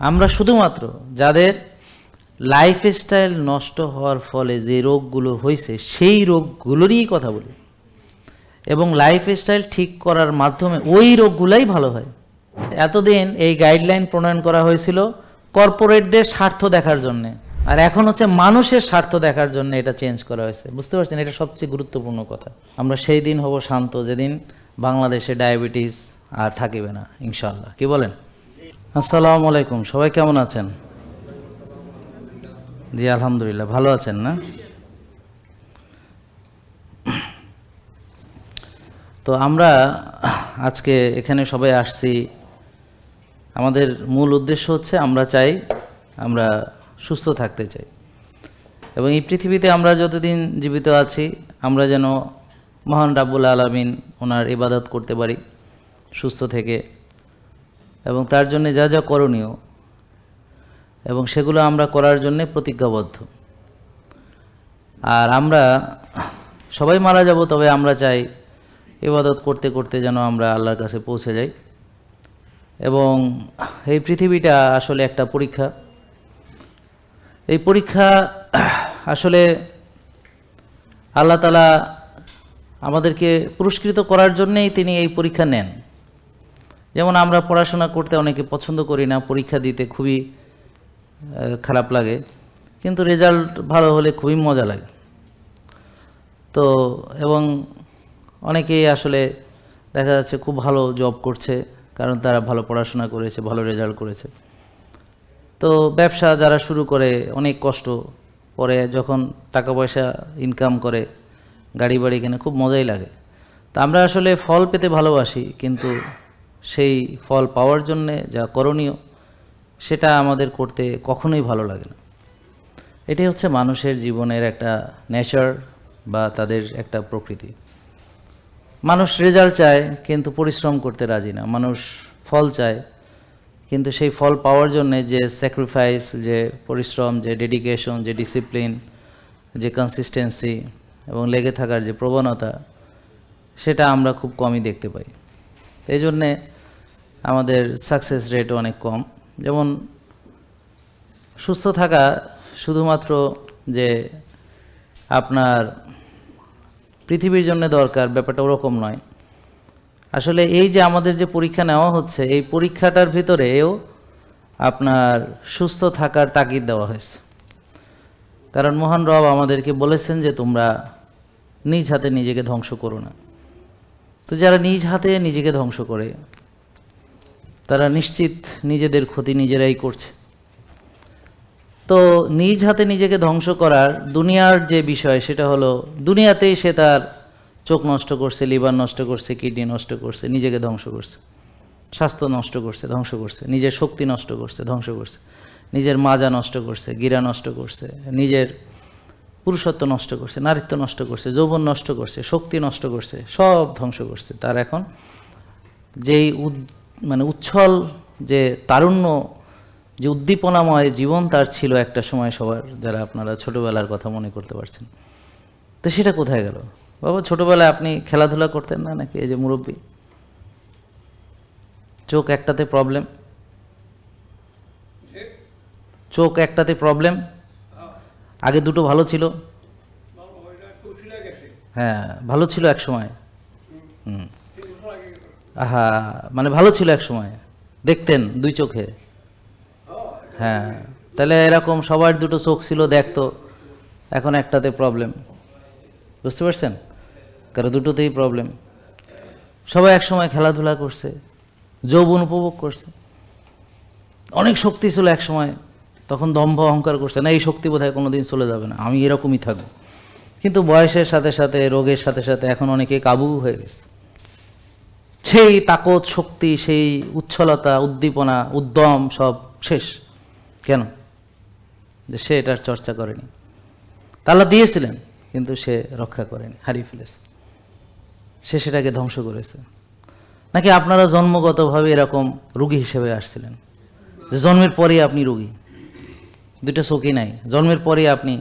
আমরা শুধুমাত্র যাদের লাইফ স্টাইল নষ্ট হওয়ার ফলে যে রোগগুলো হয়েছে, সেই রোগগুলোরই কথা বলি। এবং লাইফ স্টাইল ঠিক করার মাধ্যমে ওই রোগগুলাই ভালো হয়। এতদিন এই গাইডলাইন প্রণয়ন করা হয়েছিল কর্পোরেটদের স্বার্থ দেখার জন্য। আর এখন হচ্ছে মানুষের স্বার্থ দেখার জন্য এটা চেঞ্জ করা হয়েছে। বুঝতে পারছেন? এটা সবচেয়ে গুরুত্বপূর্ণ কথা। আমরা সেই দিন হব শান্ত, যেদিন বাংলাদেশে ডায়াবেটিস আর থাকিবে না ইনশাল্লাহ কি বলেন? আসসালামু আলাইকুম, সবাই কেমন আছেন? জি, আলহামদুলিল্লাহ, ভালো আছেন না? তো আমরা আজকে এখানে সবাই আসছি। আমাদের মূল উদ্দেশ্য হচ্ছে আমরা চাই আমরা সুস্থ থাকতে চাই। এবং এই পৃথিবীতে আমরা যতদিন জীবিত আছি, আমরা যেন মহান রাব্বুল আলমিন ওনার ইবাদত করতে পারি, সুস্থ থেকে। এবং তার জন্য যা যা করণীয় এবং সেগুলো আমরা করার জন্যে প্রতিজ্ঞাবদ্ধ। আর আমরা সবাই মারা যাব, তবে আমরা চাই ইবাদত করতে করতে যেন আমরা আল্লাহর কাছে পৌঁছে যাই। এবং এই পৃথিবীটা আসলে একটা পরীক্ষা। এই পরীক্ষা আসলে আল্লাহ তালা আমাদেরকে পুরস্কৃত করার জন্যেই তিনি এই পরীক্ষা নেন। যেমন আমরা পড়াশোনা করতে অনেকে পছন্দ করি না, পরীক্ষা দিতে খুবই খারাপ লাগে। কিন্তু রেজাল্ট ভালো হলে খুবই মজা লাগে। তো, এবং অনেকেই আসলে দেখা যাচ্ছে খুব ভালো জব করছে, কারণ তারা ভালো পড়াশোনা করেছে, ভালো রেজাল্ট করেছে। তো ব্যবসা যারা শুরু করে অনেক কষ্ট পরে যখন টাকা পয়সা ইনকাম করে, গাড়ি বাড়ি কিনে খুব মজাই লাগে। তা আমরা আসলে ফল পেতে ভালোবাসি, কিন্তু সেই ফল পাওয়ার জন্যে যা করণীয়, সেটা আমাদের করতে কখনোই ভালো লাগে না। এটাই হচ্ছে মানুষের জীবনের একটা নেচার বা তাদের একটা প্রকৃতি। মানুষ রেজাল্ট চায়, কিন্তু পরিশ্রম করতে রাজি না। মানুষ ফল চায়, কিন্তু সেই ফল পাওয়ার জন্য যে স্যাক্রিফাইস যে পরিশ্রম, যে ডেডিকেশন যে ডিসিপ্লিন যে কনসিস্টেন্সি এবং লেগে থাকার যে প্রবণতা, সেটা আমরা খুব কমই দেখতে পাই। এই জন্যে আমাদের সাকসেস রেট অনেক কম। যেমন, সুস্থ থাকা শুধুমাত্র যে আপনার পৃথিবীর জন্য দরকার ব্যাপারটা ওরকম নয়। আসলে এই যে আমাদের যে পরীক্ষা নেওয়া হচ্ছে, এই পরীক্ষাটার ভিতরেও আপনার সুস্থ থাকার তাগিদ দেওয়া হয়েছে। কারণ মহান রব আমাদেরকে বলেছেন যে তোমরা নিজ হাতে নিজেকে ধ্বংস করো না। তো যারা নিজ হাতে নিজেকে ধ্বংস করে তারা নিশ্চিত নিজেদের ক্ষতি নিজেরাই করছে তো নিজ হাতে নিজেকে ধ্বংস করার দুনিয়ার যে বিষয় সেটা হলো দুনিয়াতেই সে তার চোখ নষ্ট করছে লিভার নষ্ট করছে কিডনি নষ্ট করছে নিজেকে ধ্বংস করছে স্বাস্থ্য নষ্ট করছে ধ্বংস করছে নিজের শক্তি নষ্ট করছে ধ্বংস করছে নিজের মাজা নষ্ট করছে গিরা নষ্ট করছে নিজের পুরুষত্ব নষ্ট করছে নারীত্ব নষ্ট করছে যৌবন নষ্ট করছে শক্তি নষ্ট করছে সব ধ্বংস করছে তার এখন যেই মানে উচ্ছল যে তারুণ্য যে উদ্দীপনাময় জীবন তার ছিল একটা সময় সবার যারা আপনারা ছোটবেলার কথা মনে করতে পারছেন। তো সেটা কোথায় গেল? বাবা ছোটবেলায় আপনি খেলাধুলা করতেন না নাকি? এই যে মুরব্বী। চোখ একটাতে প্রবলেম চোখ একটাতে প্রবলেম আগে দুটো ভালো ছিল? হ্যাঁ ভালো ছিল এক সময়। হুম। আহা মানে ভালো ছিল এক সময়। দেখতেন দুই চোখে। হ্যাঁ তাহলে এরকম সবার দুটো চোখ ছিল, দেখতো। এখন একটাতে প্রবলেম বুঝতে পারছেন? কারও দুটোতেই প্রবলেম সবাই এক সময় খেলাধুলা করছে, যৌবন উপভোগ করছে। অনেক শক্তি ছিল এক সময়, তখন দম্ভ অহংকার করছে, না, এই শক্তি বোধহয় কোনোদিন চলে যাবে না, আমি এরকমই থাকব। কিন্তু বয়সের সাথে সাথে, রোগের সাথে সাথে এখন অনেকে কাবু হয়ে গেছে। সেই তাকত, শক্তি, সেই উচ্ছলতা, উদ্দীপনা, উদ্যম সব শেষ। কেন? যে সে এটার চর্চা করেনি। তালা দিয়েছিলেন, কিন্তু সে রক্ষা করেনি, হারিয়ে ফেলেছে। সে সেটাকে ধ্বংস করেছে। নাকি আপনারা জন্মগতভাবে এরকম রুগী হিসেবে আসছিলেন? যে জন্মের পরেই আপনি রুগী? দুটো চোখই নাই। জন্মের পরেই আপনি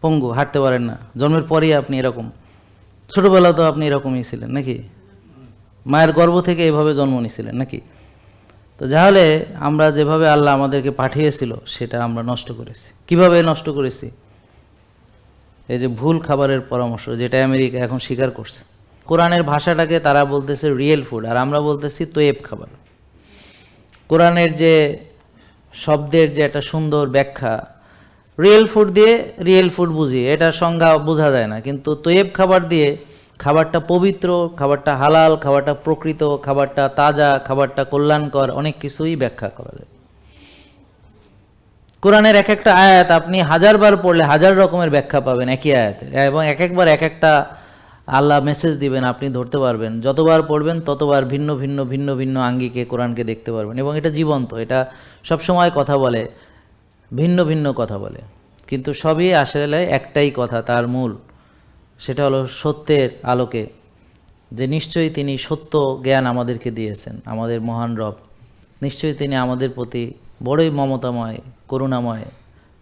পঙ্গু, হাঁটতে পারেন না। জন্মের পরেই আপনি এরকম। ছোটবেলা তো আপনি এরকমই ছিলেন, নাকি? মায়ের গর্ভ থেকে এভাবে জন্ম নিয়েছিলেন নাকি? তো যাহলে আমরা যেভাবে আল্লাহ আমাদেরকে পাঠিয়েছিল, সেটা আমরা নষ্ট করেছি। কীভাবে নষ্ট করেছি? এই যে ভুল খাবারের পরামর্শ, যেটা আমেরিকা এখন স্বীকার করছে। কোরআনের ভাষাটাকে তারা বলতেছে রিয়েল ফুড আর আমরা বলতেছি তোয়েব খাবার। কোরআনের যে শব্দের যে একটা সুন্দর ব্যাখ্যা রিয়েল ফুড দিয়ে রিয়েল ফুড বুঝি এটার সংজ্ঞা বোঝা যায় না। কিন্তু তোয়েব খাবার দিয়ে খাবারটা পবিত্র, খাবারটা হালাল, খাবারটা প্রকৃত, খাবারটা তাজা, খাবারটা কল্যাণকর, অনেক কিছুই ব্যাখ্যা করা যায়। কোরআনের এক একটা আয়াত আপনি হাজারবার পড়লে হাজার রকমের ব্যাখ্যা পাবেন একই আয়াতে। এবং এক একবার এক একটা আল্লাহ মেসেজ দিবেন, আপনি ধরতে পারবেন। যতবার পড়বেন, ততবার ভিন্ন ভিন্ন ভিন্ন ভিন্ন আঙ্গিকে কোরআনকে দেখতে পারবেন। এবং এটা জীবন্ত, এটা সবসময় কথা বলে, ভিন্ন ভিন্ন কথা বলে। কিন্তু সবই আসলে একটাই কথা, তার মূল। সেটা হলো সত্যের আলোকে। যে নিশ্চয়ই তিনি সত্য জ্ঞান আমাদেরকে দিয়েছেন, আমাদের মহান রব। নিশ্চয়ই তিনি আমাদের প্রতি বড়ই মমতাময়, করুণাময়,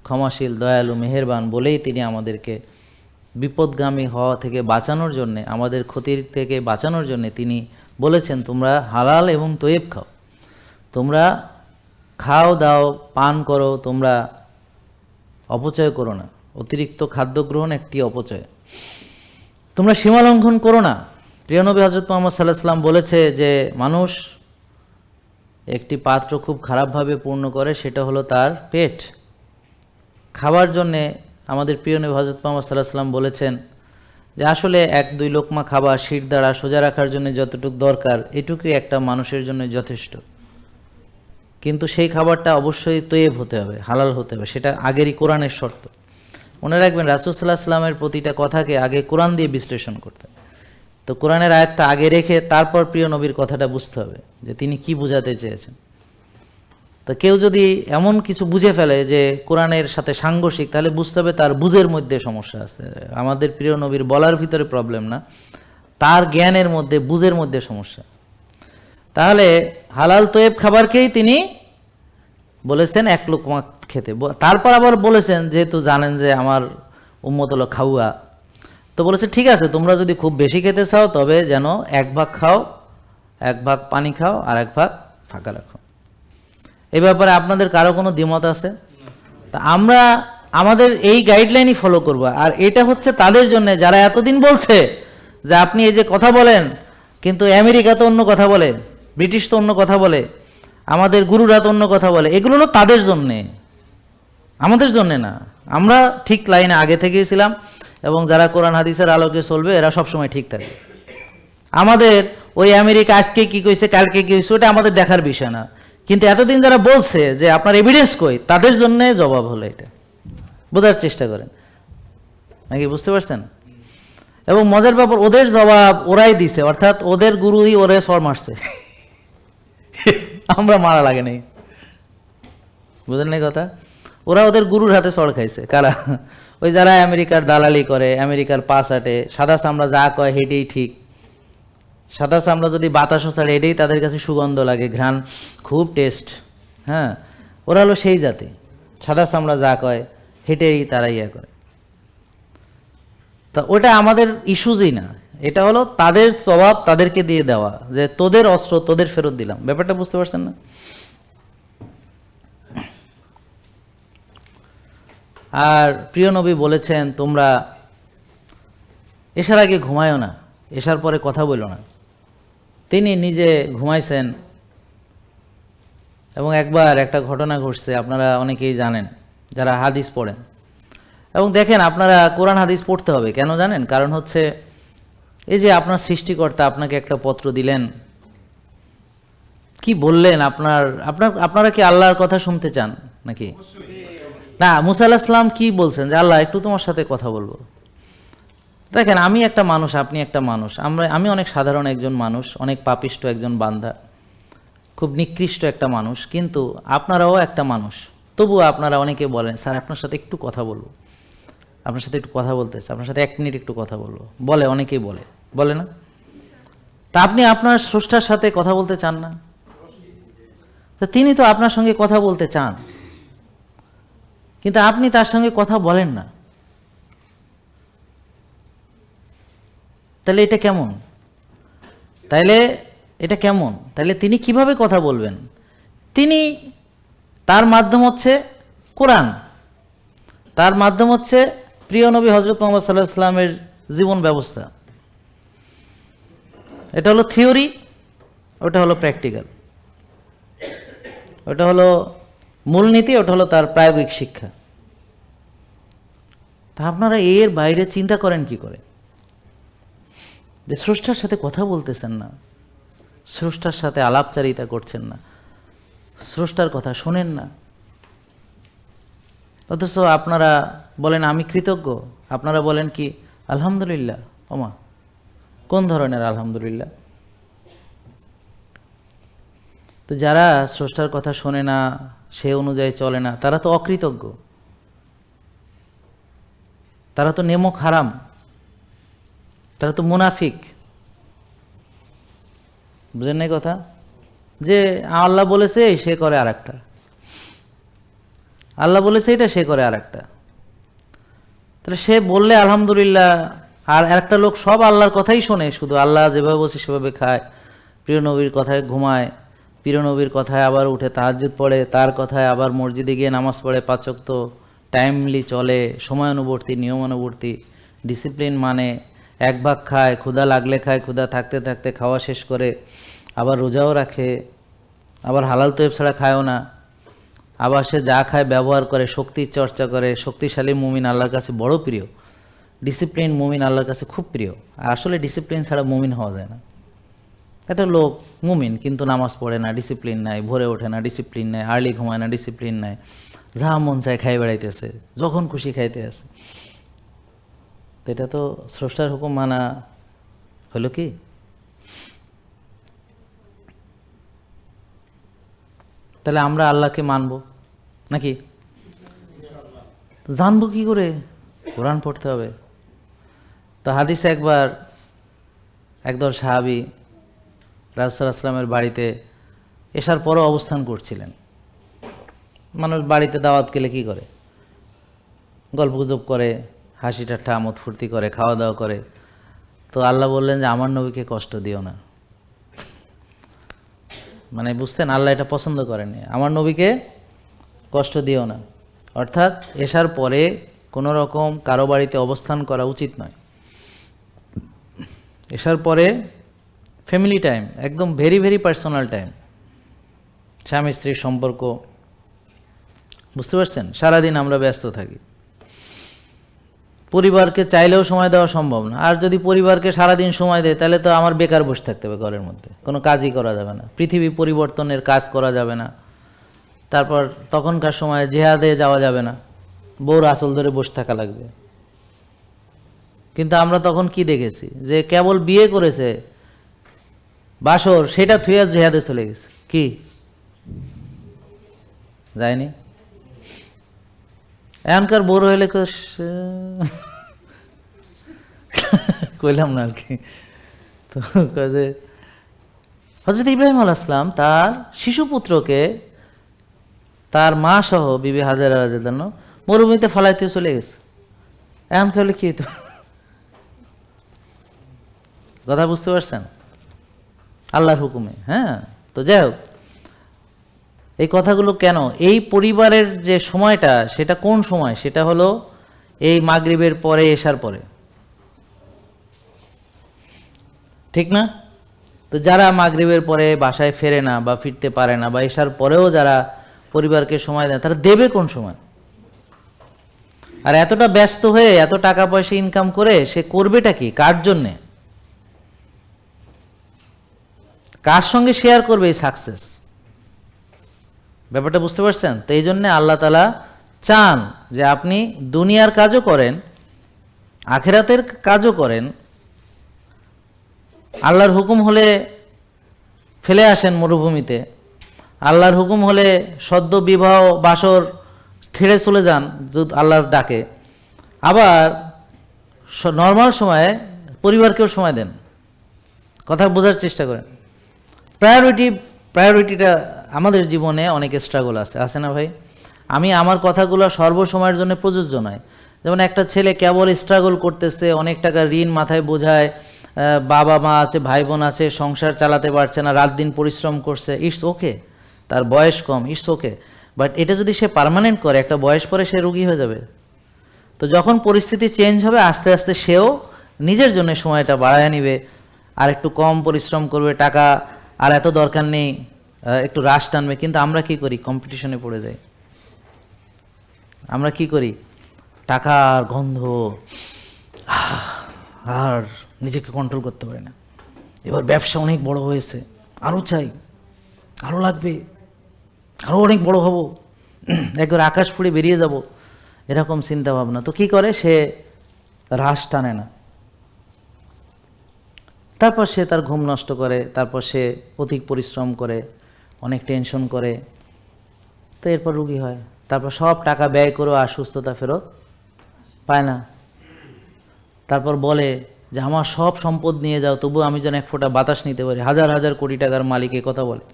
ক্ষমাশীল, দয়ালু, মেহেরবান বলেই তিনি আমাদেরকে বিপদগামী হওয়া থেকে বাঁচানোর জন্যে, আমাদের ক্ষতির থেকে বাঁচানোর জন্যে তিনি বলেছেন, তোমরা হালাল এবং তৈব খাও। তোমরা খাও, দাও, পান করো, তোমরা অপচয় করো না। অতিরিক্ত খাদ্য গ্রহণ একটি অপচয়। তোমরা সীমা লঙ্ঘন করো না। প্রিয় নবী হজরত মোহাম্মদ সাল্লাহ সাল্লাম বলেছে যে, মানুষ একটি পাত্র খুব খারাপভাবে পূর্ণ করে, সেটা হলো তার পেট। খাবার জন্যে আমাদের প্রিয় নবী হজরত মোহাম্মদ সাল্লাহ সাল্লাম বলেছেন যে, আসলে এক দুই লোকমা খাবার শির দ্বারা সোজা রাখার জন্য যতটুকু দরকার, এটুকুই একটা মানুষের জন্য যথেষ্ট। কিন্তু সেই খাবারটা অবশ্যই তৈব হতে হবে, হালাল হতে হবে, সেটা আগেরই কোরআনের শর্ত। মনে রাখবেন রাসুসাল্লাহ সাল্লামের প্রতিটা কথাকে আগে কোরআন দিয়ে বিশ্লেষণ করতে তো কোরআনের আয়াতটা আগে রেখে তারপর প্রিয় নবীর কথাটা বুঝতে হবে যে তিনি কি বোঝাতে চেয়েছেন। তো কেউ যদি এমন কিছু বুঝে ফেলে যে কোরআনের সাথে সাংঘর্ষিক, তাহলে বুঝতে হবে তার বুঝের মধ্যে সমস্যা আছে। আমাদের প্রিয় নবীর বলার ভিতরে প্রবলেম না, তার জ্ঞানের মধ্যে, বুঝের মধ্যে সমস্যা। তাহলে হালাল তোয়েব খাবারকেই তিনি বলেছেন, এক লোকমা খেতে। তারপর আবার বলেছেন, যেহেতু জানেন যে আমার উম্মত হলো খাওয়া, তো বলেছে, ঠিক আছে, তোমরা যদি খুব বেশি খেতে চাও, তবে যেন এক ভাগ খাও, এক ভাগ পানি খাও আর এক ভাগ ফাঁকা রাখো। এই ব্যাপারে আপনাদের কারও কোনো দ্বিমত আছে? তা আমরা আমাদের এই গাইডলাইনই ফলো করব, আর এটা হচ্ছে তাদের জন্য, যারা এতদিন বলছে যে আপনি এই যে কথা বলেন, কিন্তু আমেরিকা তো অন্য কথা বলে, ব্রিটিশ তো অন্য কথা বলে আমাদের গুরুরা তো অন্য কথা বলে। এগুলো হলো তাদের জন্যে। আমাদের জন্যে না। আমরা ঠিক লাইনে আগে থেকেই ছিলাম এবং যারা কোরআন হাদিসের আলোকে চলবে, এরা সবসময় ঠিক থাকে। আমাদের ওই আমেরিকা আজকে কি কইছে, কালকে কি হয়েছে ওটা আমাদের দেখার বিষয় না। কিন্তু এতদিন যারা বলছে যে আপনার এভিডেন্স কই, তাদের জন্য জবাব হলো এটা। বোঝার চেষ্টা করেন। নাকি বুঝতে পারছেন? এবং মজার ব্যাপার, ওদের জবাব ওরাই দিছে, অর্থাৎ ওদের গুরুই ওরে সর মারছে আমরা মারা লাগে নাই। বুঝলেন এই কথা? ওরা ওদের গুরুর হাতে চড় খাইছে। কারা? ওই যারা আমেরিকার দালালি করে, আমেরিকার পাস আটে, সাদা চামড়া যা কয় হেঁটেই ঠিক। সাদা চামড়া যদি বাতাসও ছাড়ে, এটাই তাদের কাছে সুগন্ধ লাগে, ঘ্রাণ, খুব টেস্ট হ্যাঁ? ওরা হলো সেই জাতি। সাদা চামড়া যা কয়, হেঁটেই তারা ইয়ে করে। তা ওটা আমাদের ইস্যুজই না। এটা হলো তাদের স্বভাব তাদেরকে দিয়ে দেওয়া, যে তোদের অস্ত্র তোদের ফেরত দিলাম। ব্যাপারটা বুঝতে পারছেন না? আর প্রিয় নবী বলেছেন, তোমরা এসার আগে ঘুমায়ও না, এসার পরে কথা বলো না। তিনি নিজে ঘুমাইছেন এবং একবার একটা ঘটনা ঘটছে, আপনারা অনেকেই জানেন, যারা হাদিস পড়েন। এবং দেখেন, আপনারা কোরআন হাদিস পড়তে হবে, কেন জানেন? কারণ হচ্ছে এই যে আপনার সৃষ্টিকর্তা আপনাকে একটা পত্র দিলেন কি বললেন আপনার আপনার আপনারা কি আল্লাহর কথা শুনতে চান নাকি? না মুসা কি বলছেন? যে আল্লাহ একটু তোমার সাথে কথা বলব। দেখেন আমি একটা মানুষ আপনি একটা মানুষ। আমরা আমি অনেক সাধারণ একজন মানুষ অনেক পাপিষ্ট একজন বান্ধা খুব নিকৃষ্ট একটা মানুষ কিন্তু আপনারাও একটা মানুষ। তবুও আপনারা অনেকে বলেন স্যার আপনার সাথে একটু কথা বলব। আপনার সাথে একটু কথা বলতে আপনার সাথে এক মিনিট একটু কথা বলব। বলে অনেকেই বলে। বলে না? তা আপনি আপনার স্রষ্টার সাথে কথা বলতে চান না? তা তিনি তো আপনার সঙ্গে কথা বলতে চান। কিন্তু আপনি তার সঙ্গে কথা বলেন না। তাহলে এটা কেমন? তাইলে এটা কেমন? তাহলে তিনি কীভাবে কথা বলবেন? তিনি তার মাধ্যম হচ্ছে কোরআন। তার মাধ্যম হচ্ছে প্রিয় নবী হজরত মোহাম্মদ সাল্লাহ ইসলামের জীবন ব্যবস্থা। এটা হলো থিওরি, ওটা হলো প্র্যাকটিক্যাল। ওটা হলো মূলনীতি, ওটা হলো তার প্রায়োগিক শিক্ষা। তা আপনারা এর বাইরে চিন্তা করেন কি করে? যে স্রষ্টার সাথে কথা বলতেছেন না, স্রষ্টার সাথে আলাপচারিতা করছেন না, স্রষ্টার কথা শোনেন না। অথচ আপনারা বলেন, আমি কৃতজ্ঞ। আপনারা বলেন কি, আলহামদুলিল্লাহ, ওমা। কোন ধরনের, আলহামদুলিল্লাহ? তো যারা স্রষ্টার কথা শোনে না, সে অনুযায়ী চলে না, তারা তো অকৃতজ্ঞ। তারা তো নেমক হারাম। তারা তো মুনাফিক। বুঝেন নাই কথা? যে আল্লাহ বলেছে, সে করে আর একটা আল্লাহ বলেছে, এটা সে করে আর একটা তাহলে সে বললে, আলহামদুলিল্লাহ আর একটা লোক সব আল্লাহর কথাই শোনে, শুধু আল্লাহ যেভাবে বসে সেভাবে খায়। প্রিয় নবীর কথায় ঘুমায়, প্রিয় নবীর কথায় আবার উঠে তাহাজ্জুদ পড়ে, তার কথায় আবার মসজিদে গিয়ে নামাজ পড়ে পাচক তো টাইমলি চলে, সময়ানুবর্তী, নিয়মানুবর্তী ডিসিপ্লিন মানে এক ভাগ খায়, ক্ষুধা লাগলে খায়, ক্ষুধা থাকতে থাকতে খাওয়া শেষ করে, আবার রোজাও রাখে, আবার হালাল তৈব ছাড়া খায়ও না। আবার সে যা খায়, ব্যবহার করে, শক্তির চর্চা করে, শক্তিশালী মুমিন আল্লাহর কাছে বড় প্রিয়। ডিসিপ্লিন মুমিন আল্লাহর কাছে খুব প্রিয়। আর আসলে ডিসিপ্লিন ছাড়া মুমিন হওয়া যায় না। একটা লোক মুমিন, কিন্তু নামাজ পড়ে না ডিসিপ্লিন নাই, ভোরে ওঠে না ডিসিপ্লিন নাই আর্লি ঘুমায় না ডিসিপ্লিন নাই। যা মন চায় খাই বেড়াইতেছে, যখন খুশি খাইতে আছে। তো এটা তো স্রষ্টার হুকুম মানা হলো কি? তাহলে আমরা আল্লাহকে মানব নাকি? জানব কি করে? কোরআন পড়তে হবে। তো হাদিসে একবার একদল সাহাবি রাজুসাল আসলামের বাড়িতে এসার পরও অবস্থান করছিলেন। মানুষ বাড়িতে দাওয়াত গেলে কি করে? গল্পগুজব করে হাসি ঠাট্টা আমোদ ফুর্তি করে খাওয়া দাওয়া করে। তো আল্লাহ বললেন যে, আমার নবীকে কষ্ট দিও না। মানে বুঝতেন, আল্লাহ এটা পছন্দ করেনি আমার নবীকে কষ্ট দিও না। অর্থাৎ এসার পরে কোনো রকম কারও বাড়িতে অবস্থান করা উচিত নয়। এসার পরে ফ্যামিলি টাইম একদম ভেরি ভেরি পার্সোনাল টাইম স্বামী স্ত্রীর সম্পর্ক। বুঝতে পারছেন? সারাদিন আমরা ব্যস্ত থাকি। পরিবারকে চাইলেও সময় দেওয়া সম্ভব না। আর যদি পরিবারকে সারাদিন সময় দেয়, তাহলে তো আমার বেকার বসে থাকতে হবে ঘরের মধ্যে। কোনো কাজই করা যাবে না। পৃথিবী পরিবর্তনের কাজ করা যাবে না। তারপর তখনকার সময় জেহাদে যাওয়া যাবে না। বউর আসল ধরে বসে থাকা লাগবে। কিন্তু আমরা তখন কি দেখেছি? যে কেবল বিয়ে করেছে, বাসর, সেটা থুয়ে জেহাদে চলে গেছে। কি? যায়নি? এখনকার বড় হইলে কইলাম না আর কি। তো কাজে হজরত ইব্রাহিম আল আসলাম তার শিশুপুত্রকে, তার মা সহ বিবি হাজারা রাজন্য মরুভূমিতে ফলাইতে চলে গেছে। এমন করলে কি হইতো? কথা বুঝতে পারছেন? আল্লাহর হুকুমে হ্যাঁ? তো যাই হোক, এই কথাগুলো কেন? এই পরিবারের যে সময়টা, সেটা কোন সময়? সেটা হলো এই মাগরিবের পরে এসার পরে। ঠিক না? তো যারা মাগরিবের পরে বাসায় ফেরে না বা ফিরতে পারে না বা এসার পরেও যারা পরিবারকে সময় দেয়, তারা দেবে কোন সময়? আর এতটা ব্যস্ত হয়ে, এত টাকা পয়সা ইনকাম করে, সে করবেটা কি? কার জন্যে? কার সঙ্গে শেয়ার করবে এই সাকসেস ব্যাপারটা বুঝতে পারছেন? তো এই জন্যে আল্লাহ তালা চান যে আপনি দুনিয়ার কাজও করেন, আখেরাতের কাজও করেন। আল্লাহর হুকুম হলে ফেলে আসেন মরুভূমিতে। আল্লাহর হুকুম হলে সদ্য বিবাহ বাসর ছেড়ে চলে যান আল্লাহর ডাকে। আবার নর্মাল সময়ে পরিবারকেও সময় দেন। কথা বোঝার চেষ্টা করেন। প্রায়োরিটি প্রায়োরিটিটা আমাদের জীবনে অনেক স্ট্রাগল আছে আছে না ভাই? আমি আমার কথাগুলো সর্বসময়ের জন্য প্রযোজ্য নয়। যেমন একটা ছেলে কেবল স্ট্রাগল করতেছে, অনেক টাকা ঋণ মাথায় বোঝায় বাবা মা আছে ভাই বোন আছে, সংসার চালাতে পারছে না, রাত দিন পরিশ্রম করছে ইটস ওকে তার বয়স কম ইটস ওকে বাট এটা যদি সে পার্মানেন্ট করে, একটা বয়স পরে সে রুগী হয়ে যাবে। তো যখন পরিস্থিতি চেঞ্জ হবে, আস্তে আস্তে সেও নিজের জন্য সময়টা বাড়ায় নিবে, আর একটু কম পরিশ্রম করবে, টাকা আর এত দরকার নেই একটু রাশ টানবে, কিন্তু আমরা কি করি? কম্পিটিশনে পড়ে যাই। আমরা কি করি? টাকার গন্ধ আর নিজেকে কন্ট্রোল করতে পারি না। এবার ব্যবসা অনেক বড় হয়েছে। আরও চাই আরও লাগবে আরও অনেক বড় হব। একবার আকাশ ফুড়ে বেরিয়ে যাব, এরকম চিন্তা ভাবনা তো কি করে? সে রাশ টানে না। তারপর সে তার ঘুম নষ্ট করে, তারপর সে অধিক পরিশ্রম করে, অনেক টেনশন করে। তো এরপর রুগী হয়। তারপর সব টাকা ব্যয় করেও আর সুস্থতা ফেরত পায় না। তারপর বলে যে, আমার সব সম্পদ নিয়ে যাও তবু আমি যেন এক ফোঁটা বাতাস নিতে পারি। হাজার হাজার কোটি টাকার মালিক কথা বলে।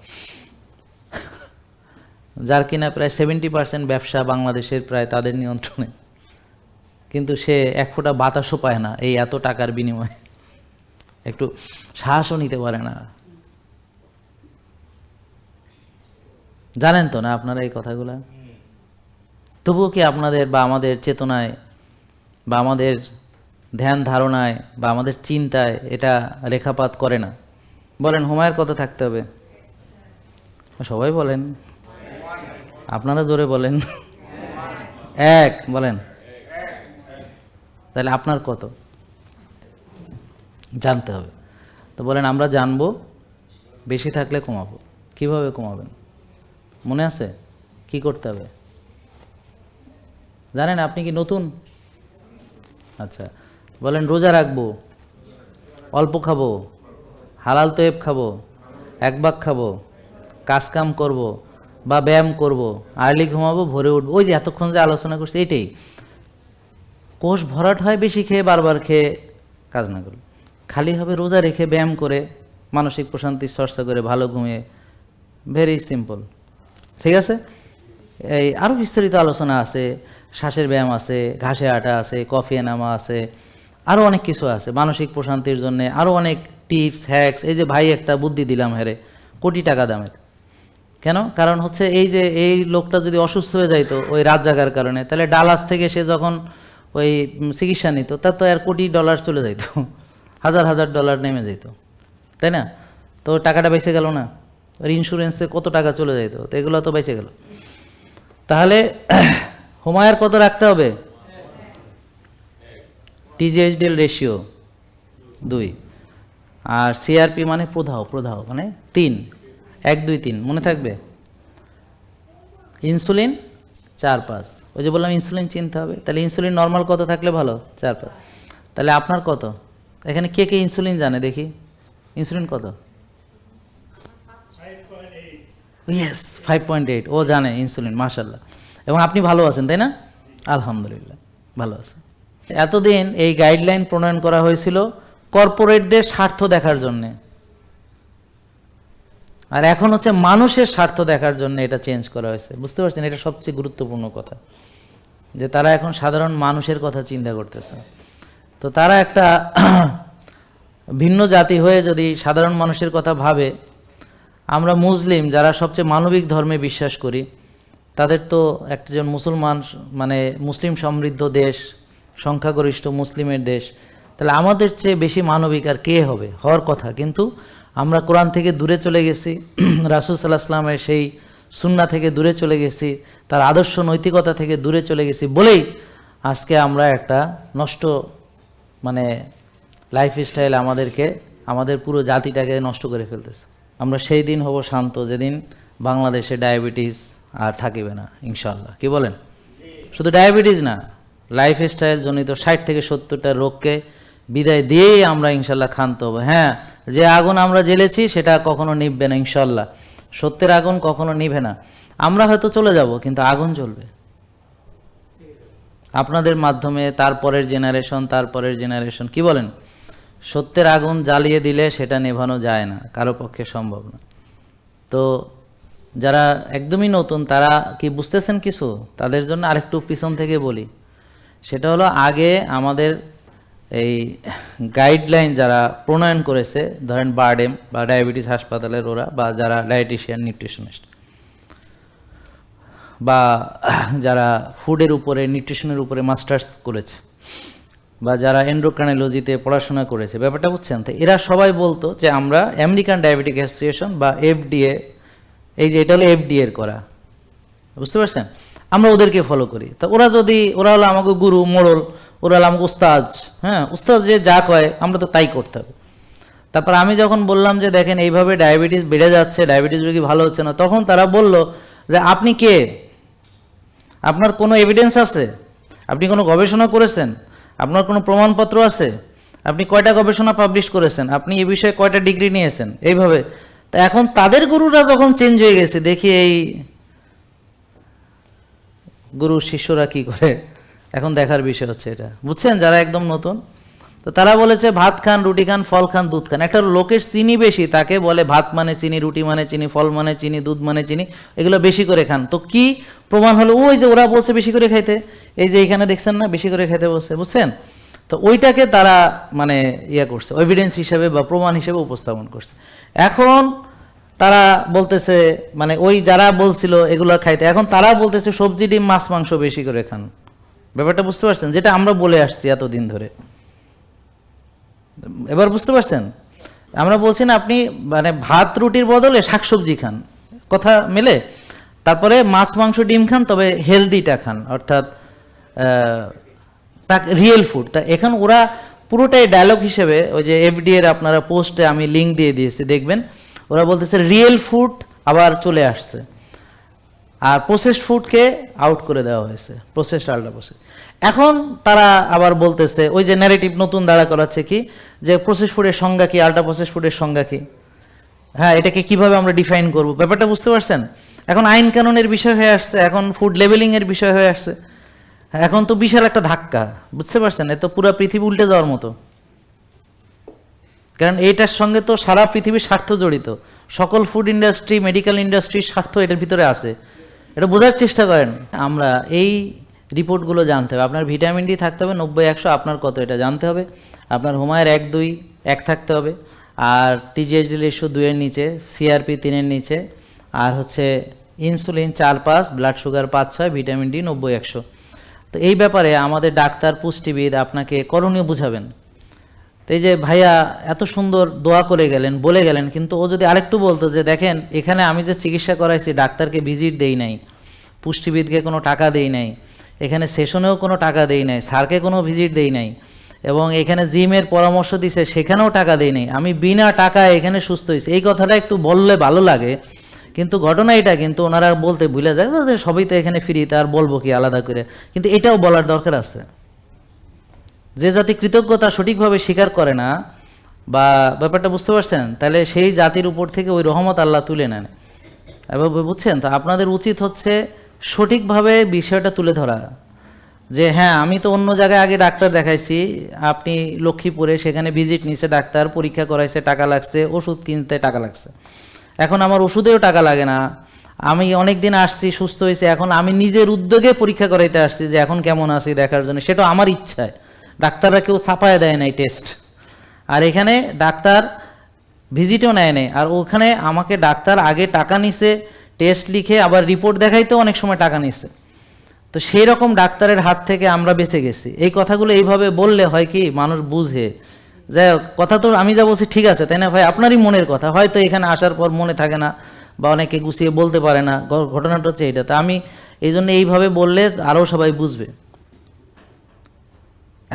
যার কিনা প্রায় সেভেন্টি পার্সেন্ট ব্যবসা বাংলাদেশের প্রায় তাদের নিয়ন্ত্রণে। কিন্তু সে এক ফোঁটা বাতাসও পায় না এই এত টাকার বিনিময়ে। একটু শ্বাসও নিতে পারে না। জানেন তো না আপনারা এই কথাগুলো? তবুও কি আপনাদের বা আমাদের চেতনায় বা আমাদের ধ্যান ধারণায় বা আমাদের চিন্তায় এটা রেখাপাত করে না? বলেন, হুমায়ের কত থাকতে হবে। সবাই বলেন। আপনারা জোরে বলেন। এক, বলেন। তাহলে আপনার কত? জানতে হবে। তো বলেন, আমরা জানব, বেশি থাকলে কমাবো। কীভাবে কমাবেন? মনে আছে? কি করতে হবে? জানেন, আপনি কি নতুন? আচ্ছা বলেন, রোজা রাখব, অল্প খাব, হালাল তোয়েব খাব, এক বাক খাব কাজ কাম করব বা ব্যায়াম করব, আর্লি ঘুমাবো, ভোরে উঠবো, ওই যে এতক্ষণ যে আলোচনা করছি, এটাই। কোষ ভরাট হয়, বেশি খেয়ে বারবার খেয়ে কাজ না করলে। খালি হবে রোজা রেখে ব্যায়াম করে, মানসিক প্রশান্তির চর্চা করে, ভালো ঘুমিয়ে ভেরি সিম্পল ঠিক আছে? এই আরও বিস্তারিত আলোচনা আছে, শ্বাসের ব্যায়াম আছে, ঘাসে আটা আছে, কফি এনামা আছে আরও অনেক কিছু আছে। মানসিক প্রশান্তির জন্য আরও অনেক টিপস হ্যাক্স এই যে ভাই একটা বুদ্ধি দিলাম হেরে কোটি টাকা দামের। কেন? কারণ হচ্ছে এই যে এই লোকটা যদি অসুস্থ হয়ে যাইতো ওই রাত জাগার কারণে, তাহলে ডালাস থেকে সে যখন ওই চিকিৎসা নিত, তার তো আর কোটি ডলার চলে যাইতো। হাজার হাজার ডলার নেমে যেত, তাই না? তো টাকাটা বেঁচে গেল না ওর ইন্স্যুরেন্সে কত টাকা চলে যাইতো তো এগুলো তো বেঁচে গেল। তাহলে হুমায়ের কত রাখতে হবে? টিজিএইচডিএল রেশিও দুই, আর সিআরপি মানে প্রদাহ প্রদাহ মানে তিন, এক, দুই, তিন, মনে থাকবে? ইনসুলিন চার, পাঁচ, ওই যে বললাম ইনসুলিন চিনতে হবে, তাহলে ইনসুলিন নর্মাল কত থাকলে ভালো? চার, পাঁচ, তাহলে আপনার কত? এখানে কে কে ইনসুলিন জানে দেখি? ইনসুলিন কত? ইয়েস ফাইভ পয়েন্ট এইট ও জানে ইনসুলিন মার্শাল্লাহ এবং আপনি ভালো আছেন, তাই না? আলহামদুলিল্লাহ, ভালো আছেন এতদিন এই গাইডলাইন প্রণয়ন করা হয়েছিল কর্পোরেটদের স্বার্থ দেখার জন্যে। আর এখন হচ্ছে মানুষের স্বার্থ দেখার জন্য এটা চেঞ্জ করা হয়েছে। বুঝতে পারছেন? এটা সবচেয়ে গুরুত্বপূর্ণ কথা। যে তারা এখন সাধারণ মানুষের কথা চিন্তা করতেছে। তো তারা একটা ভিন্ন জাতি হয়ে যদি সাধারণ মানুষের কথা ভাবে, আমরা মুসলিম যারা সবচেয়ে মানবিক ধর্মে বিশ্বাস করি, তাদের তো একজন মুসলমান মানে মুসলিম সমৃদ্ধ দেশ, সংখ্যাগরিষ্ঠ মুসলিমের দেশ, তাহলে আমাদের চেয়ে বেশি মানবিক আর কে হবে? হওয়ার কথা। কিন্তু আমরা কোরআন থেকে দূরে চলে গেছি, রাসুল সাল্লাহ আসলামের সেই সুন্না থেকে দূরে চলে গেছি, তার আদর্শ নৈতিকতা থেকে দূরে চলে গেছি বলেই আজকে আমরা একটা নষ্ট মানে লাইফ স্টাইল আমাদেরকে, আমাদের পুরো জাতিটাকে নষ্ট করে ফেলতেছে। আমরা সেই দিন হব শান্ত, যেদিন বাংলাদেশে ডায়াবেটিস আর থাকিবে না ইনশাল্লাহ কি বলেন? শুধু ডায়াবেটিস না লাইফ স্টাইল জনিত ষাট থেকে সত্তরটা রোগকে বিদায় দিয়েই আমরা ইনশাল্লাহ ক্ষান্ত হব। হ্যাঁ যে আগুন আমরা জ্বেলেছি, সেটা কখনো নিভবে না ইনশাল্লাহ সত্যের আগুন কখনো নিভে না। আমরা হয়তো চলে যাব, কিন্তু আগুন জ্বলবে। আপনাদের মাধ্যমে তারপরের জেনারেশন তারপরের জেনারেশন কি বলেন? সত্যের আগুন জ্বালিয়ে দিলে সেটা নেভানো যায় না, কারও পক্ষে সম্ভব না। তো যারা একদমই নতুন, তারা কি বুঝতেছেন কিছু? তাদের জন্য আরেকটু পিছন থেকে বলি। সেটা হলো আগে আমাদের এই গাইডলাইন যারা প্রণয়ন করেছে, ধরেন বার্ডেম বা ডায়াবেটিস হাসপাতালের ওরা বা যারা ডায়েটিশিয়ান নিউট্রিশনিস্ট বা যারা ফুডের উপরে নিউট্রিশনের উপরে মাস্টার্স করেছে বা যারা এন্ডোক্রানোলজিতে পড়াশোনা করেছে, ব্যাপারটা বুঝছেন? তো এরা সবাই বলতো যে আমরা আমেরিকান ডায়াবেটিক অ্যাসোসিয়েশন বা এফডিএ এই যে এটা হলো এফডিএর করা। বুঝতে পারছেন? আমরা ওদেরকে ফলো করি। তা ওরা যদি, ওরা হলো আমাকে গুরু, মোড়ল, ওরা হলো আমাকে উস্তাজ হ্যাঁ? উস্তাজ যে যা কয়, আমরা তো তাই করতে হবে। তারপর আমি যখন বললাম যে দেখেন এইভাবে ডায়াবেটিস বেড়ে যাচ্ছে ডায়াবেটিস রোগী ভালো হচ্ছে না, তখন তারা বলল যে আপনি কে? আপনার কোনো এভিডেন্স আছে? আপনি কোনো গবেষণা করেছেন? আপনার কোনো প্রমাণপত্র আছে? আপনি কয়টা গবেষণা পাবলিশ করেছেন? আপনি এ বিষয়ে কয়টা ডিগ্রি নিয়েছেন? এইভাবে। তা এখন তাদের গুরুরা যখন চেঞ্জ হয়ে গেছে, দেখি এই গুরু শিষ্যরা কি করে? এখন দেখার বিষয় হচ্ছে এটা। বুঝছেন? যারা একদম নতুন তো তারা বলেছে, ভাত খান, রুটি খান, ফল খান, দুধ খান। একটা লোকের চিনি বেশি, তাকে বলে, ভাত মানে চিনি, রুটি মানে চিনি, ফল মানে চিনি, দুধ মানে চিনি, এগুলো বেশি করে খান। তো কি প্রমাণ হলো? ওই যে ওরা বলছে বেশি করে খাইতে। এই যে এখানে দেখছেন না, বেশি করে খাইতে বলছে, বুঝছেন? তো ওইটাকে তারা মানে ইয়ে করছে এভিডেন্স হিসেবে বা প্রমাণ হিসেবে উপস্থাপন করছে। এখন তারা বলতেছে মানে ওই যারা বলছিল এগুলো খাইতে, এখন তারা বলতেছে, সবজি, ডিম, মাছ, মাংস বেশি করে খান। ব্যাপারটা বুঝতে পারছেন? যেটা আমরা বলে আসছি এতদিন ধরে। এবার বুঝতে পারছেন? আমরা বলছি না, আপনি মানে ভাত রুটির বদলে শাকসবজি খান। কথা মেলে? তারপরে মাছ, মাংস, ডিম খান, তবে হেলদিটা খান। অর্থাৎ রিয়েল ফুড তা এখন ওরা পুরোটাই ডায়লগ হিসেবে, ওই যে এফডি এর আপনারা পোস্টে আমি লিঙ্ক দিয়ে দিয়েছি, দেখবেন? ওরা বলতেছে রিয়েল ফুড আবার চলে আসছে। আর প্রসেসড ফুডকে আউট করে দেওয়া হয়েছে প্রসেসড আল্ট্রা প্রসেস এখন তারা আবার বলতেছে, ওই যে ন্যারেটিভ নতুন দাঁড়া করাচ্ছে কি, যে প্রসেস ফুডের সংজ্ঞা কি আল্ট্রা প্রসেস ফুডের সংজ্ঞা কি? হ্যাঁ এটাকে কীভাবে আমরা ডিফাইন করব? ব্যাপারটা বুঝতে পারছেন? এখন আইন কানুনের বিষয় হয়ে আসছে, এখন ফুড লেভেলিং এর বিষয় হয়ে আসছে। এখন তো বিশাল একটা ধাক্কা, বুঝতে পারছেন? এ তো পুরো পৃথিবী উল্টে যাওয়ার মতো। কারণ এইটার সঙ্গে তো সারা পৃথিবীর স্বার্থ জড়িত। সকল ফুড ইন্ডাস্ট্রি মেডিকেল ইন্ডাস্ট্রির স্বার্থ এটার ভিতরে আছে। এটা বোঝার চেষ্টা করেন। আমরা এই রিপোর্টগুলো জানতে হবে। আপনার ভিটামিন ডি থাকতে হবে, নব্বই, একশো, আপনার কত এটা জানতে হবে। আপনার হুমায়ের এক, দুই, এক থাকতে হবে। আর টিজিএইচডি রেশিও দুইয়ের নিচে সিআরপি তিনের নিচে, আর হচ্ছে ইনসুলিন চার পাঁচ ব্লাড সুগার পাঁচ ছয় ভিটামিন ডি নব্বই, একশো। তো এই ব্যাপারে আমাদের ডাক্তার পুষ্টিবিদ আপনাকে করণীয় বুঝাবেন। এই যে ভাইয়া এত সুন্দর দোয়া করে গেলেন, বলে গেলেন, কিন্তু ও যদি আরেকটু বলতো যে, দেখেন, এখানে আমি যে চিকিৎসা করাইছি, ডাক্তারকে ভিজিট দেই নাই, পুষ্টিবিদকে কোনো টাকা দেই নাই, এখানে সেশনেও কোনো টাকা দেই নাই, স্যারকে কোনো ভিজিট দেই নাই, এবং এখানে জিমের পরামর্শ দিছে, সেখানেও টাকা দেই নাই, আমি বিনা টাকায় এখানে সুস্থ হয়েছি এই কথাটা একটু বললে ভালো লাগে, কিন্তু ঘটনা এটা, কিন্তু ওনারা বলতে ভুলে যায় যে সবই তো এখানে ফ্রি তার বলব কি আলাদা করে? কিন্তু এটাও বলার দরকার আছে। যে জাতি কৃতজ্ঞতা সঠিকভাবে স্বীকার করে না, বা ব্যাপারটা বুঝতে পারছেন? তাহলে সেই জাতির উপর থেকে ওই রহমত আল্লাহ তুলে নেন। এবং বুঝছেন? তো আপনাদের উচিত হচ্ছে সঠিকভাবে বিষয়টা তুলে ধরা। যে হ্যাঁ আমি তো অন্য জায়গায় আগে ডাক্তার দেখাইছি, আপনি লক্ষ্মীপুরে সেখানে ভিজিট নিছে ডাক্তার, পরীক্ষা করাইছে, টাকা লাগছে, ওষুধ কিনতে টাকা লাগছে। এখন আমার ওষুধেও টাকা লাগে না। আমি অনেক দিন আসছি, সুস্থ হয়েছে, এখন আমি নিজের উদ্যোগে পরীক্ষা করাইতে আসছি যে এখন কেমন আছি দেখার জন্য। সেটা আমার ইচ্ছায়। ডাক্তাররা কেউ ছাপায় দেয় নাই টেস্ট আর এখানে ডাক্তার ভিজিটও নেয় নাই। আর ওখানে আমাকে ডাক্তার আগে টাকা নিছে টেস্ট লিখে আবার রিপোর্ট দেখাইতেও অনেক সময় টাকা নিছে। তো সেই রকম ডাক্তারের হাত থেকে আমরা বেঁচে গেছি। এই কথাগুলো এইভাবে বললে হয় কি মানুষ বুঝে। যাই হোক, কথা তো আমি যা বলছি ঠিক আছে তাই না ভাই? আপনারই মনের কথা। হয়তো এখানে আসার পর মনে থাকে না বা অনেকে গুছিয়ে বলতে পারে না ঘটনাটা হচ্ছে এটা তা আমি এই জন্য এইভাবে বললে আরও সবাই বুঝবে।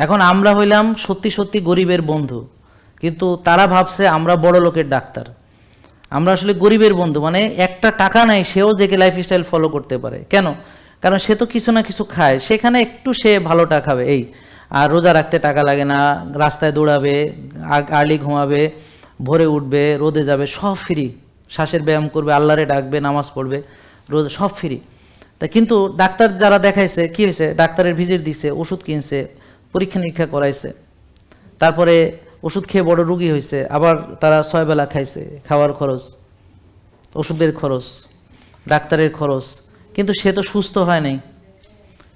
এখন আমরা হইলাম সত্যি সত্যি গরিবের বন্ধু। কিন্তু তারা ভাবছে আমরা বড় লোকের ডাক্তার। আমরা আসলে গরিবের বন্ধু মানে একটা টাকা নাই, সেও যে লাইফস্টাইল ফলো করতে পারে। কেন? কারণ সে তো কিছু না কিছু খায়। সেখানে একটু সে ভালোটা খাবে। এই, আর রোজা রাখতে টাকা লাগে না, রাস্তায় দৌড়াবে আর্লি ঘুমাবে, ভোরে উঠবে, রোদে যাবে, সব ফ্রি শ্বাসের ব্যায়াম করবে, আল্লাহরে ডাকবে, নামাজ পড়বে, রোজ সব ফ্রি তা কিন্তু ডাক্তার যারা দেখাইছে, কি হয়েছে? ডাক্তারের ভিজিট দিছে, ওষুধ কিনছে পরীক্ষা নিরীক্ষা করাইছে। তারপরে ওষুধ খেয়ে বড় রুগী হয়েছে আবার তারা ছয় বেলা খাইছে, খাওয়ার খরচ, ওষুধের খরচ, ডাক্তারের খরচ। কিন্তু সে তো সুস্থ হয় নাই।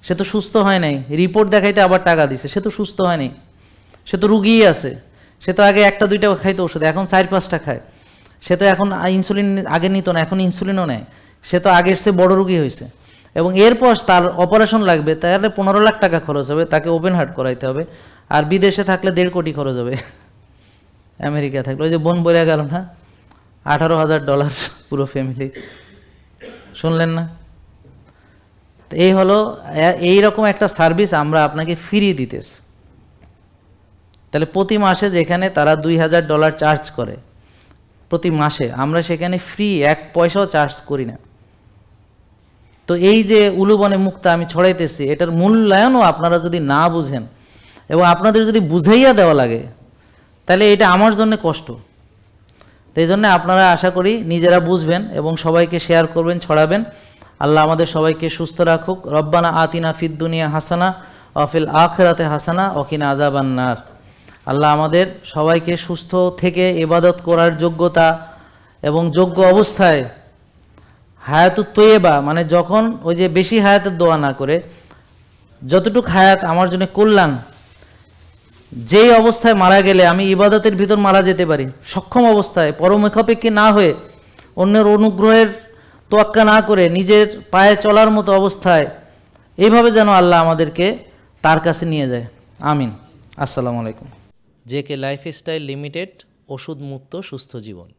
সে তো সুস্থ হয় নাই। রিপোর্ট দেখাইতে আবার টাকা দিছে, সে তো সুস্থ হয় নাই। সে তো রুগীই আছে। সে তো আগে একটা, দুইটা খাইতো ওষুধ, এখন চার, পাঁচটা খায়। সে তো এখন ইনসুলিন আগে নিত না, এখন ইনসুলিনও নেয়। সে তো আগের সে বড় রুগী হয়েছে এবং এরপর তার অপারেশন লাগবে, তাহলে পনেরো লাখ টাকা খরচ হবে, তাকে ওপেন হার্ট করাইতে হবে। আর বিদেশে থাকলে দেড় কোটি খরচ হবে। আমেরিকা থাকলে, ওই যে বোন বলে গেল না, আঠারো হাজার ডলার পুরো ফ্যামিলি শুনলেন না? এই হলো এই রকম একটা সার্ভিস আমরা আপনাকে ফ্রি দিতেছি। তাহলে প্রতি মাসে যেখানে তারা দুই হাজার ডলার চার্জ করে, প্রতি মাসে, আমরা সেখানে ফ্রি এক পয়সাও চার্জ করি না। তো এই যে উলুবনে মুক্তা আমি ছড়াইতেছি, এটার মূল্যায়নও আপনারা যদি না বুঝেন এবং আপনাদের যদি বুঝাইয়া দেওয়া লাগে, তাহলে এটা আমার জন্য কষ্ট। এই জন্য আপনারা আশা করি নিজেরা বুঝবেন এবং সবাইকে শেয়ার করবেন, ছড়াবেন। আল্লাহ আমাদের সবাইকে সুস্থ রাখুক। রব্বানা আতিনা ফিদ দুনিয়া হাসানা অফিল আখরাতে হাসানা অকিনা আজাবান্নার আল্লাহ আমাদের সবাইকে সুস্থ থেকে ইবাদত করার যোগ্যতা এবং যোগ্য অবস্থায় হায়াতুত তৈবা মানে যখন ওই যে বেশি হায়াতের দোয়া না করে, যতটুক হায়াত আমার জন্য কল্যাণ, যেই অবস্থায় মারা গেলে আমি ইবাদতের ভিতর মারা যেতে পারি, সক্ষম অবস্থায় পরমেক্ষাপেক্ষী না হয়ে, অন্যের অনুগ্রহের তোয়াক্কা না করে নিজের পায়ে চলার মতো অবস্থায়, এইভাবে যেন আল্লাহ আমাদেরকে তার কাছে নিয়ে যায়। আমিন। আসসালামু আলাইকুম। জে কে লাইফস্টাইল লিমিটেড ওষুধ মুক্ত সুস্থ জীবন।